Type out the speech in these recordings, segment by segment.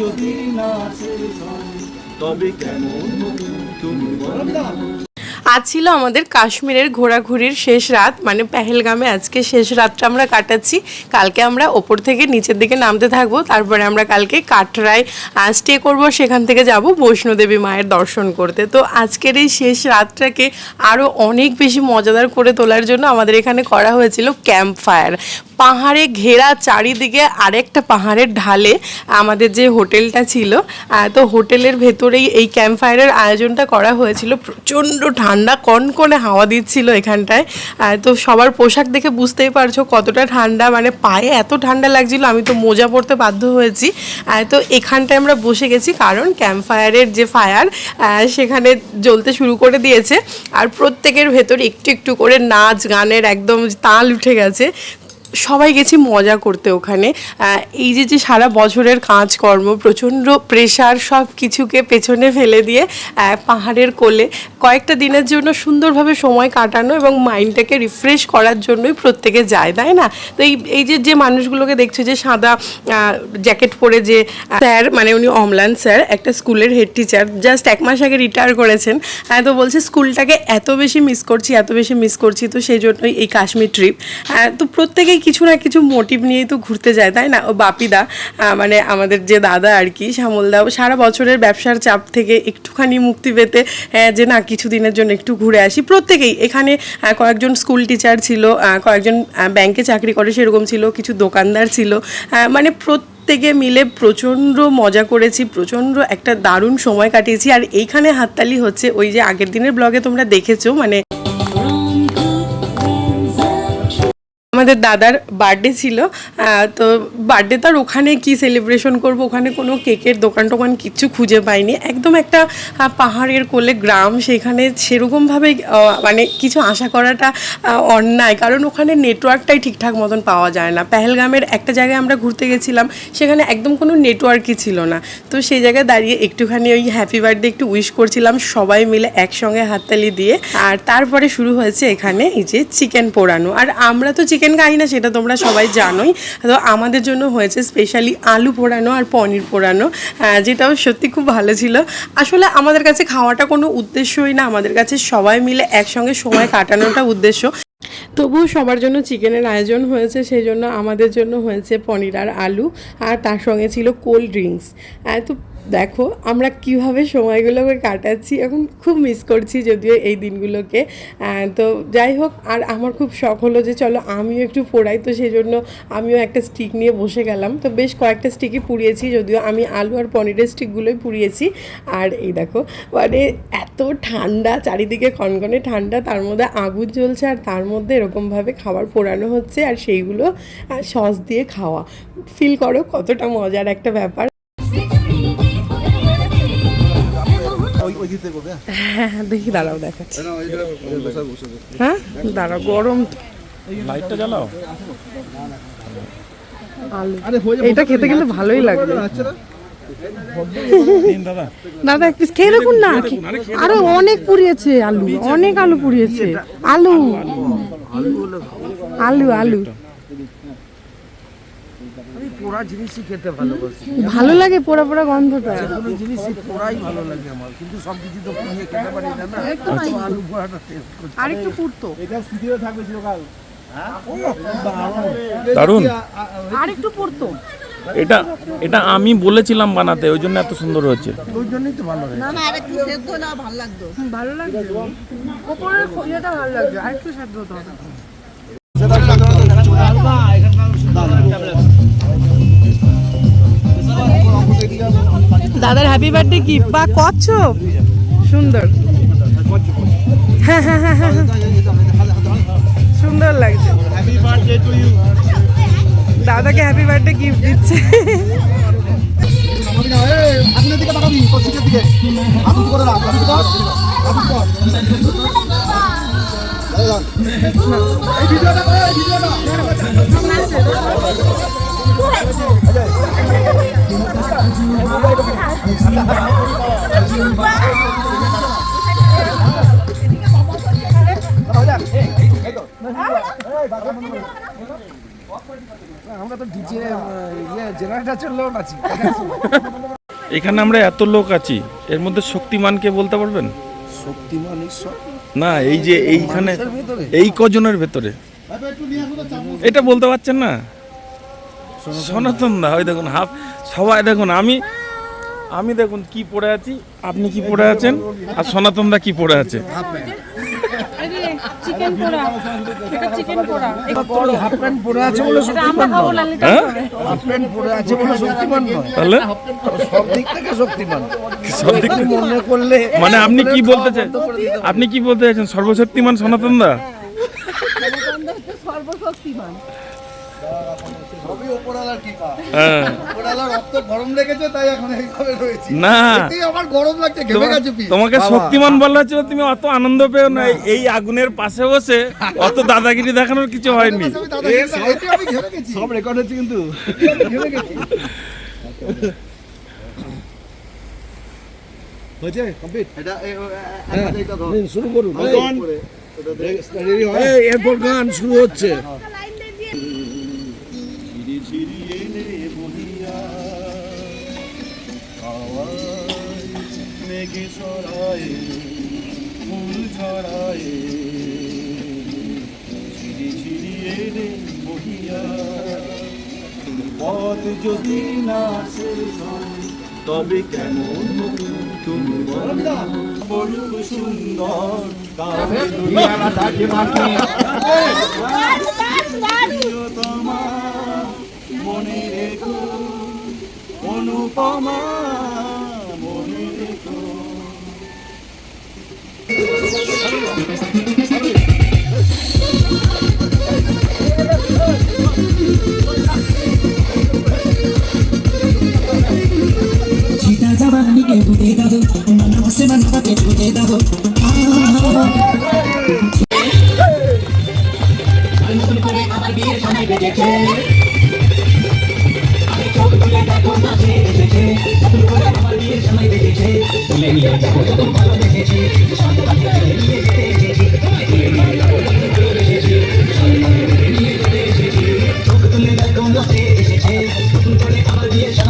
যদি না তবে কেমন আজ ছিল আমাদের কাশ্মীরের ঘোরাঘুরির শেষ রাত মানে পেহেলগামে আজকে শেষ রাতটা আমরা কাটাচ্ছি। কালকে আমরা ওপর থেকে নিচের দিকে নামতে থাকব, তারপরে আমরা কালকে কাটরায় স্টে করব, সেখান থেকে যাব বৈষ্ণোদেবী মায়ের দর্শন করতে। তো আজকের এই শেষ রাতটাকে আরও অনেক বেশি মজাদার করে তোলার জন্য আমাদের এখানে করা হয়েছিল ক্যাম্প ফায়ার পাহাড়ে ঘেরা চারিদিকে আরেকটা পাহাড়ের ঢালে আমাদের যে হোটেলটা ছিল তো হোটেলের ভেতরেই এই ক্যাম্প ফায়ারের আয়োজনটা করা হয়েছিল। প্রচণ্ড ঠান্ডা কনকনে হাওয়া দিচ্ছিল এখানটায়। তো সবার পোশাক দেখে বুঝতেই পারছ কতটা ঠান্ডা। মানে পায়ে এত ঠান্ডা লাগছিল, আমি তো মোজা পড়তে বাধ্য হয়েছি। তো এখানটায় আমরা বসে গেছি কারণ ক্যাম্প ফায়ারের যে ফায়ার সেখানে জ্বলতে শুরু করে দিয়েছে। আর প্রত্যেকের ভেতর একটু একটু করে নাচ গানের একদম তাল উঠে গেছে। সবাই গেছি মজা করতে ওখানে। এই যে যে সারা বছরের কাজকর্ম, প্রচণ্ড প্রেশার সব কিছুকে পেছনে ফেলে দিয়ে পাহাড়ের কোলে কয়েকটা দিনের জন্য সুন্দরভাবে সময় কাটানো এবং মাইন্ডটাকে রিফ্রেশ করার জন্যই প্রত্যেকে যায়, তাই না? তো এই এই যে যে মানুষগুলোকে দেখছ যে সাদা জ্যাকেট পরে যে স্যার মানে উনি অমলান স্যার একটা স্কুলের হেড টিচার জাস্ট এক মাস আগে রিটায়ার করেছেন। হ্যাঁ তো বলছে, স্কুলটাকে এত বেশি মিস করছি, এত বেশি মিস করছি, তো সেই জন্যই এই কাশ্মীর ট্রিপ হ্যাঁ তো প্রত্যেকেই কিছু না কিছু মোটিভ নিয়েই তো ঘুরতে যায়, তাই না? ও বাপিদা মানে আমাদের যে দাদা আর কি শ্যামলদা সারা বছরের ব্যবসার চাপ থেকে একটুখানি মুক্তি পেতে যে না কিছু দিনের জন্য একটু ঘুরে আসি। প্রত্যেকেই, এখানে কয়েকজন স্কুল টিচার ছিল কয়েকজন ব্যাংকে চাকরি করে, সেরকম ছিল, কিছু দোকানদার ছিল মানে প্রত্যেকে মিলে প্রচণ্ড মজা করেছি, প্রচণ্ড একটা দারুণ সময় কাটিয়েছি। আর এইখানে হাততালি হচ্ছে, ওই যে আগের দিনের ব্লগে তোমরা দেখেছ মানে আমাদের দাদার বার্থডে ছিল তো বার্থডে তো আর ওখানে কি সেলিব্রেশন করব? ওখানে কোনো কেকের দোকান টোকান কিচ্ছু খুঁজে পাইনি। একদম একটা পাহাড়ের কোলে গ্রাম, সেখানে সেরকমভাবে মানে কিছু আশা করাটা অন্যায়। কারণ ওখানে নেটওয়ার্কটাই ঠিকঠাক মতন পাওয়া যায় না। পেহেলগামের একটা জায়গায় আমরা ঘুরতে গেছিলাম, সেখানে একদম কোনো নেটওয়ার্কই ছিল না। তো সেই জায়গায় দাঁড়িয়ে একটুখানি ওই হ্যাপি বার্থডে একটু উইশ করছিলাম, সবাই মিলে একসঙ্গে হাততালি দিয়ে। আর তারপরে শুরু হয়েছে এখানে এই যে চিকেন পোড়ানো। আর আমরা তো চিকেন খাই না সেটা তোমরা সবাই জানোই। তো আমাদের জন্য হয়েছে স্পেশালি আলু পোড়ানো আর পনির পোড়ানো যেটাও সত্যি খুব ভালো ছিল। আসলে আমাদের কাছে খাওয়াটা কোনো উদ্দেশ্যই না, আমাদের কাছে সবাই মিলে একসঙ্গে সময় কাটানোটা উদ্দেশ্য। তবুও সবার জন্য চিকেনের আয়োজন হয়েছে, সেই জন্য আমাদের জন্য হয়েছে পনির আর আলু, আর তার সঙ্গে ছিল কোল্ড ড্রিঙ্কস তো দেখো, আমরা কীভাবে সময়গুলোকে কাটাচ্ছি। এখন খুব মিস করছি যদিও এই দিনগুলোকে। তো যাই হোক, আর আমার খুব শখ হলো যে চলো আমিও একটু পোড়াই। তো সেই জন্য আমিও একটা স্টিক নিয়ে বসে গেলাম। তো বেশ কয়েকটা স্টিকই পুড়িয়েছি যদিও আমি আলু আর পনিরের স্টিকগুলোই পুড়িয়েছি। আর এই দেখো মানে এত ঠান্ডা, চারিদিকে কনকনে ঠান্ডা, তার মধ্যে আগুন জ্বলছে আর তার মধ্যে এরকমভাবে খাবার পোড়ানো হচ্ছে। আর সেইগুলো সস দিয়ে খাওয়া। ফিল করো কতটা মজার একটা ব্যাপার। দেখি দাঁড়াও দেখাচ্ছি। হ্যাঁ? দাঁড়াও গরম লাইটটা জ্বালাও। আলু। এটা খেতে কিন্তু ভালোই লাগবে। দাদা। দাদা এক পিস খেয়ে দেখুন না। আরও অনেক পুড়িয়েছে আলু অনেক আলু পুড়িয়েছে। আলু। আলু আলু। পোড়া জিনিসই খেতে ভালোবাসি। ভালো লাগে পোড়া পোড়া গন্ধটা। কোনো জিনিসই পোড়াই ভালো লাগে আমার কিন্তু সব কিছু তো পুড়িয়ে খেতে পারি না না। তো আলু পোড়াটা টেস্ট করছি। আরেকটু পুড়তো। এটা থাকবে চিরকাল। দারুণ আরেকটু পুড়তো। এটা এটা আমি বলেছিলাম বানাতে ওই জন্য এত সুন্দর হয়েছে। ওই জন্যই তো ভালো হয় ভালো লাগছে। ওপরের ইয়েটা ভালো লাগছে আরেকটু সাধ্য হতে। হবে দাদার হ্যাপি বার্থডে গিফট বা কচ্ছপ? সুন্দর। সুন্দর লাগছে। দাদাকে হ্যাপি বার্থডে গিফট দিচ্ছে। ভিডিওটা ভিডিওটা। এখানে আমরা এত লোক আছি, এর মধ্যে শক্তিমানকে বলতে পারবেন? শক্তিমান না, এই যে এইখানে, এই কজনের ভেতরে। এটা বলতে পারছেন না? সনাতন দা। ওই দেখুন হাফ সবাই দেখুন আমি আমি দেখুন কি পড়ে আছি আপনি কি পড়ে আছেন আর সনাতন দা কি পড়ে আছে? চিকেন পোড়া এটা চিকেন পোড়া। হাফ প্যান্ট পরে আছে বলে শক্তিমান নয়। হ্যাঁ? হাফ প্যান্ট পরে আছে বলে শক্তিমান নয়। তাহলে? সব দিক থেকে শক্তিমান। সব দিক একটু মনে করলে মানে আপনি কি বলতে চান আপনি কি বলতে চাইছেন সর্বশক্তিমান সনাতন দা? সর্বশক্তিমান। হ্যাঁ। না। তোমাকে শক্তিমান বলা হচ্ছে তুমি অত আনন্দ পেও না এই- আগুনের পাশে বসে অত দাদাগিরি দেখানোর কিছু হয়নি। সব রেকর্ড হচ্ছে কিন্তু। হয়েছে? কমপ্লিট এটা। নিন, শুরু করুন। হয়? গান শুরু হচ্ছে। মেঘে ছড়ায় ফুল ছড়ায় ঝিরি ঝিরি এলে বহিয়া পথ যদি না শেষ হয় তবে কেমন তুমি বড় সুন্দর প্রিয়তমা মনে রেখো অনুপমা। জামানিকে বুঝে দাও নমস্তে মানবাকে বুঝে দাও আমার বিয়ের সময় বেজেছে I'm gonna take it.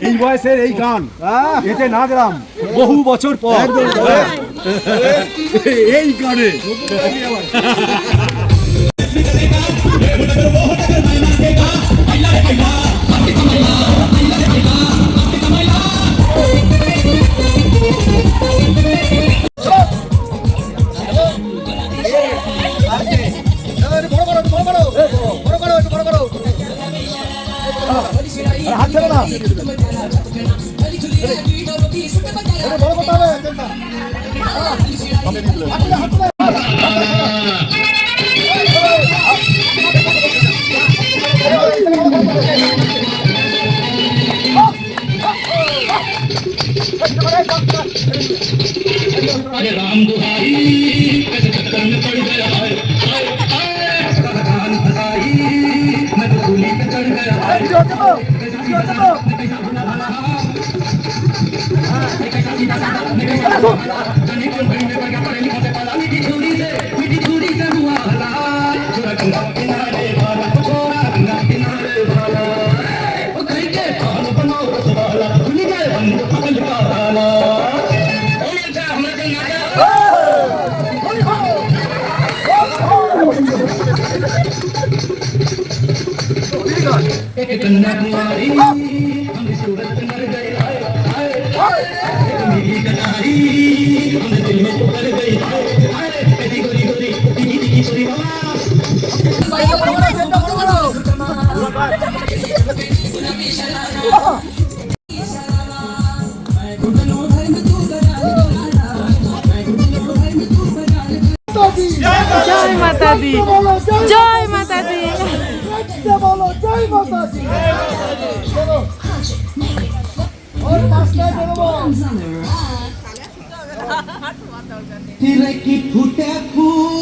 এই বয়সের এই গান এতে নাচলাম বহু বছর পর। এই গানে। হাত ছেড়ে না এটা বড় করতে হবে, একদম এই Jangan mata di. masaji. Şunu. Orta skeçini bu. Tilek'i kutepu.